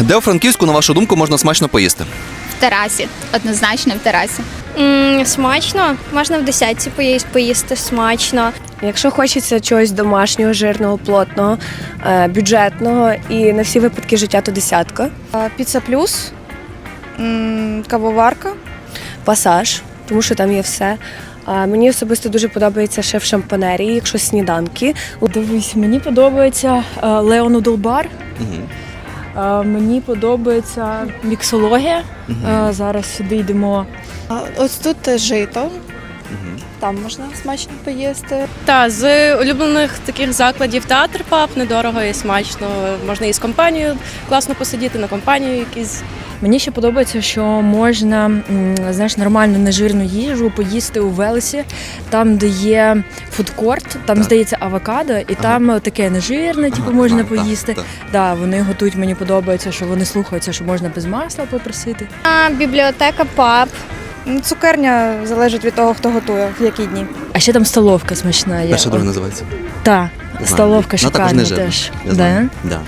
Де у Франківську, на вашу думку, можна смачно поїсти? В терасі. Однозначно в терасі. М, смачно. Можна в десятці поїсти, поїсти смачно. Якщо хочеться чогось домашнього, жирного, плотного, е, бюджетного і на всі випадки життя, то десятка. Піца плюс, м, кавоварка. Пасаж, тому що там є все. А мені особисто дуже подобається шеф шампанерії, якщо сніданки. Дивись, мені подобається е, Леонудл Бар. Угу. Е, Мені подобається міксологія. Е, Зараз сюди йдемо. Ось тут жито. Там можна смачно поїсти. Та з улюблених таких закладів театр паб недорого і смачно. Можна і з компанією класно посидіти на компанію якісь. Мені ще подобається, що можна знаєш, нормальну нежирну їжу поїсти у Велесі, там, де є фудкорт, там Так. здається авокадо, і там таке нежирне, типу, Ага, можна так, так, поїсти. так. Да, вони готують, мені подобається, що вони слухаються, що можна без масла попросити. А, бібліотека паб. Ну, Цукерня залежить від того, хто готує, в які дні. А ще там столовка смачна є. Перша друга називається. Та, Знаю. столовка шикарна теж. Я знаю. Да.